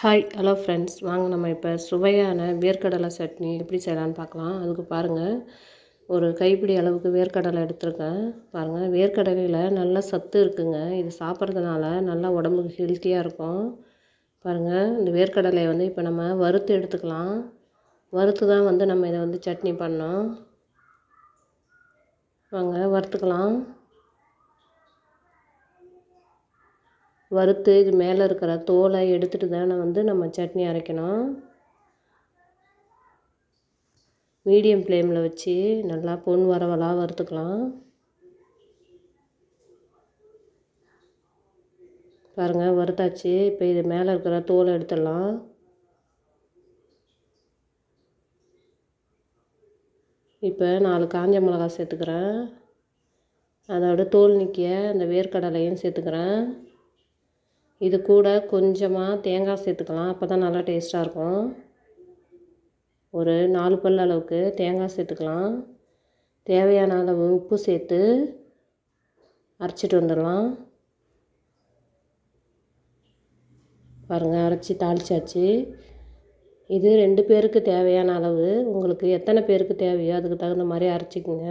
Hi hello friends வாங்க நம்ம இப்போ சுவையான வேர்க்கடலை சட்னி எப்படி செய்யலான்னு பார்க்கலாம். அதுக்கு பாருங்கள் ஒரு கைப்பிடி அளவுக்கு வேர்க்கடலை எடுத்திருக்கேன். பாருங்கள் வேர்க்கடலையில் நல்ல சத்து இருக்குங்க. இது சாப்பிட்றதுனால நல்லா உடம்புக்கு ஹெல்த்தியாக இருக்கும். பாருங்கள் இந்த வேர்க்கடலையை வந்து இப்போ நம்ம வறுத்து எடுத்துக்கலாம். வறுத்து தான் வந்து நம்ம இதை வந்து சட்னி பண்ணோம் வாங்க வறுத்துக்கலாம். வறுத்து இது மேலே இருக்கிற தோலை எடுத்துகிட்டு தானே வந்து நம்ம சட்னி அரைக்கணும். மீடியம் ஃப்ளேமில் வச்சு நல்லா பொன் வரவலாக வறுத்துக்கலாம். பாருங்கள் வறுத்தாச்சு. இப்போ இது மேலே இருக்கிற தோலை எடுத்துடலாம். இப்போ நாலு காஞ்ச மிளகா சேர்த்துக்கிறேன். அதோட தோல் நிற்கிய அந்த வேர்க்கடலையும் சேர்த்துக்கிறேன். இது கூட கொஞ்சமாக தேங்காய் சேர்த்துக்கலாம். அப்போ தான் நல்லா டேஸ்ட்டாக இருக்கும். ஒரு நாலு பல் அளவுக்கு தேங்காய் சேர்த்துக்கலாம். தேவையான அளவு உப்பு சேர்த்து அரைச்சிட்டு வந்துடலாம். பாருங்கள் அரைச்சி தாளிச்சாச்சு. இது ரெண்டு பேருக்கு தேவையான அளவு. உங்களுக்கு எத்தனை பேருக்கு தேவையோ அதுக்கு தகுந்த மாதிரி அரைச்சிக்கோங்க.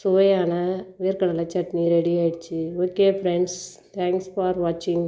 சுவையான வேர்க்கடலை சட்னி ரெடி ஆயிடுச்சு. ஓகே ஃப்ரெண்ட்ஸ் தேங்க்ஸ் ஃபார் வாட்சிங்